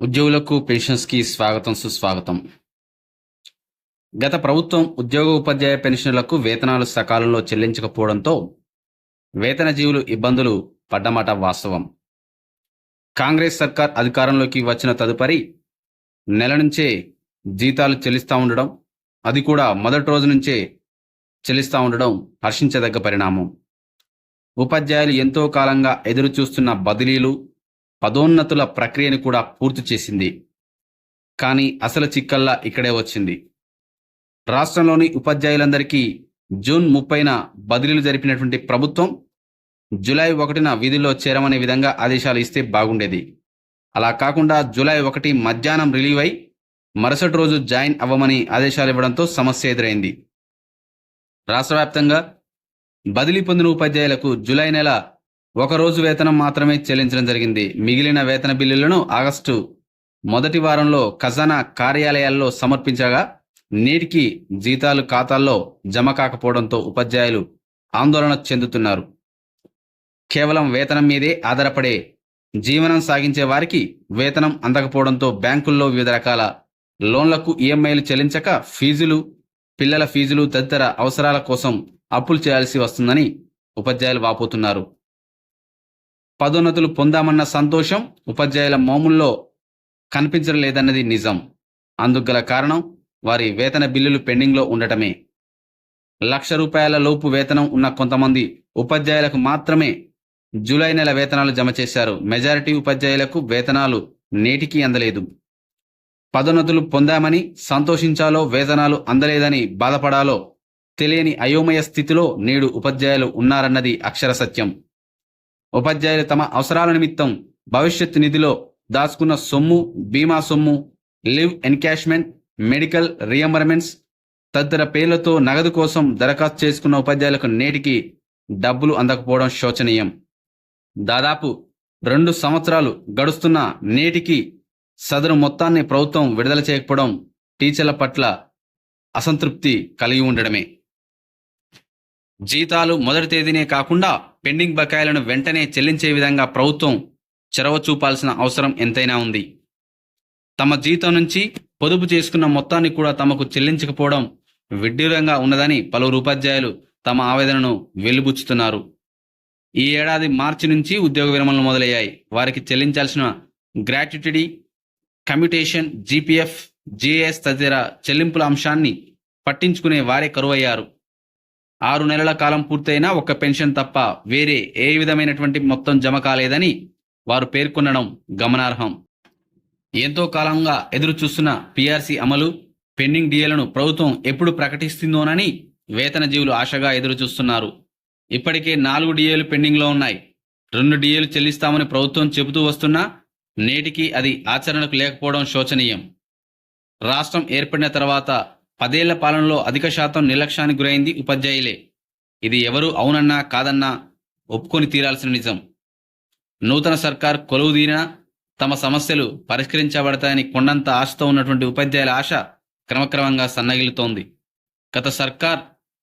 ఉద్యోగులకు పెన్షన్స్కి స్వాగతం సుస్వాగతం. గత ప్రభుత్వం ఉద్యోగ ఉపాధ్యాయ పెన్షన్లకు వేతనాలు సకాలంలో చెల్లించకపోవడంతో వేతన జీవులు ఇబ్బందులు పడ్డమాట వాస్తవం. కాంగ్రెస్ సర్కార్ అధికారంలోకి వచ్చిన తదుపరి నెల నుంచే జీతాలు చెల్లిస్తూ ఉండడం అది కూడా మొదటి రోజు నుంచే చెల్లిస్తూ ఉండడం హర్షించదగ్గ పరిణామం. ఉపాధ్యాయులు ఎంతో కాలంగా ఎదురు చూస్తున్న బదిలీలు పదోన్నతుల ప్రక్రియను కూడా పూర్తి చేసింది. కానీ అసలు చిక్కల్లా ఇక్కడే వచ్చింది. రాష్ట్రంలోని ఉపాధ్యాయులందరికీ జూన్ ముప్పైన బదిలీలు జరిపినటువంటి ప్రభుత్వం జూలై ఒకటిన విధుల్లో చేరమనే విధంగా ఆదేశాలు ఇస్తే బాగుండేది. అలా కాకుండా జూలై ఒకటి మధ్యాహ్నం రిలీవ్ అయి మరుసటి రోజు జాయిన్ అవ్వమని ఆదేశాలు ఇవ్వడంతో సమస్య ఎదురైంది. రాష్ట్ర వ్యాప్తంగా బదిలీ పొందిన ఉపాధ్యాయులకు జూలై నెల ఒక రోజు వేతనం మాత్రమే చెల్లించడం జరిగింది. మిగిలిన వేతన బిల్లులను ఆగస్టు మొదటి వారంలో ఖజానా కార్యాలయాల్లో సమర్పించగా నేటికి జీతాలు ఖాతాల్లో జమ కాకపోవడంతో ఉపాధ్యాయులు ఆందోళన చెందుతున్నారు. కేవలం వేతనం మీదే ఆధారపడే జీవనం సాగించే వారికి వేతనం అందకపోవడంతో బ్యాంకుల్లో వివిధ రకాల లోన్లకు ఈఎంఐలు చెల్లించక ఫీజులు పిల్లల ఫీజులు తదితర అవసరాల కోసం అప్పులు చేయాల్సి వస్తుందని ఉపాధ్యాయులు వాపోతున్నారు. పదోన్నతులు పొందామన్న సంతోషం ఉపాధ్యాయుల మోముల్లో కనిపించడం లేదన్నది నిజం. అందుకు కారణం వారి వేతన బిల్లులు పెండింగ్లో ఉండటమే. లక్ష రూపాయల లోపు వేతనం ఉన్న కొంతమంది ఉపాధ్యాయులకు మాత్రమే జూలై నెల వేతనాలు జమ చేశారు. మెజారిటీ ఉపాధ్యాయులకు వేతనాలు నేటికి అందలేదు. పదోన్నతులు పొందామని సంతోషించాలో వేతనాలు అందలేదని బాధపడాలో తెలియని అయోమయ స్థితిలో నేడు ఉపాధ్యాయులు ఉన్నారన్నది అక్షర సత్యం. ఉపాధ్యాయులు తమ అవసరాల నిమిత్తం భవిష్యత్ నిధిలో దాచుకున్న సొమ్ము బీమా సొమ్ము లివ్ ఎన్కాష్మెంట్ మెడికల్ రియంబర్మెంట్స్ తదితర పేర్లతో నగదు కోసం దరఖాస్తు చేసుకున్న ఉపాధ్యాయులకు నేటికి డబ్బులు అందకపోవడం శోచనీయం. దాదాపు రెండు సంవత్సరాలు గడుస్తున్న నేటికి సదరు మొత్తాన్ని ప్రభుత్వం విడుదల చేయకపోవడం టీచర్ల పట్ల అసంతృప్తి కలిగి ఉండడమే. జీతాలు మొదటి తేదీనే కాకుండా పెండింగ్ బకాయిలను వెంటనే చెల్లించే విధంగా ప్రభుత్వం చొరవ చూపాల్సిన అవసరం ఎంతైనా ఉంది. తమ జీతం నుంచి పొదుపు చేసుకున్న మొత్తాన్ని కూడా తమకు చెల్లించకపోవడం విడ్డూరంగా ఉన్నదని పలువురు ఉపాధ్యాయులు తమ ఆవేదనను వెలుబుచ్చుతున్నారు. ఈ ఏడాది మార్చి నుంచి ఉద్యోగ విరమణలు మొదలయ్యాయి. వారికి చెల్లించాల్సిన గ్రాట్యుటీ కమ్యూటేషన్ జీపీఎఫ్ జిఎస్ తదితర చెల్లింపుల అంశాన్ని పట్టించుకునే వారే కరువయ్యారు. ఆరు నెలల కాలం పూర్తయినా ఒక్క పెన్షన్ తప్ప వేరే ఏ విధమైనటువంటి మొత్తం జమ కాలేదని వారు పేర్కొనడం గమనార్హం. ఎంతో కాలంగా ఎదురు చూస్తున్న పిఆర్సీ అమలు పెండింగ్ డిఏలను ప్రభుత్వం ఎప్పుడు ప్రకటిస్తుందోనని వేతన జీవులు ఆశగా ఎదురు చూస్తున్నారు. ఇప్పటికే నాలుగు డిఏలు పెండింగ్లో ఉన్నాయి. రెండు డిఏలు చెల్లిస్తామని ప్రభుత్వం చెబుతూ వస్తున్నా నేటికి అది ఆచరణకు లేకపోవడం శోచనీయం. రాష్ట్రం ఏర్పడిన తర్వాత పదేళ్ళ పాలనలో అధిక శాతం నిర్లక్ష్యానికి గురైంది ఉపాధ్యాయులే. ఇది ఎవరు అవునన్నా కాదన్నా ఒప్పుకొని తీరాల్సిన నిజం. నూతన సర్కార్ కొలువుదీరిన తమ సమస్యలు పరిష్కరించబడతాయని కొండంత ఆశతో ఉన్నటువంటి ఉపాధ్యాయుల ఆశ క్రమక్రమంగా సన్నగిలుతోంది గత సర్కార్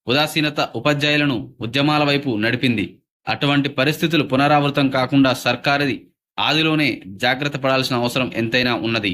ఉదాసీనత ఉపాధ్యాయులను ఉద్యమాల వైపు నడిపింది. అటువంటి పరిస్థితులు పునరావృతం కాకుండా సర్కారిది ఆదిలోనే జాగ్రత్త పడాల్సిన అవసరం ఎంతైనా ఉన్నది.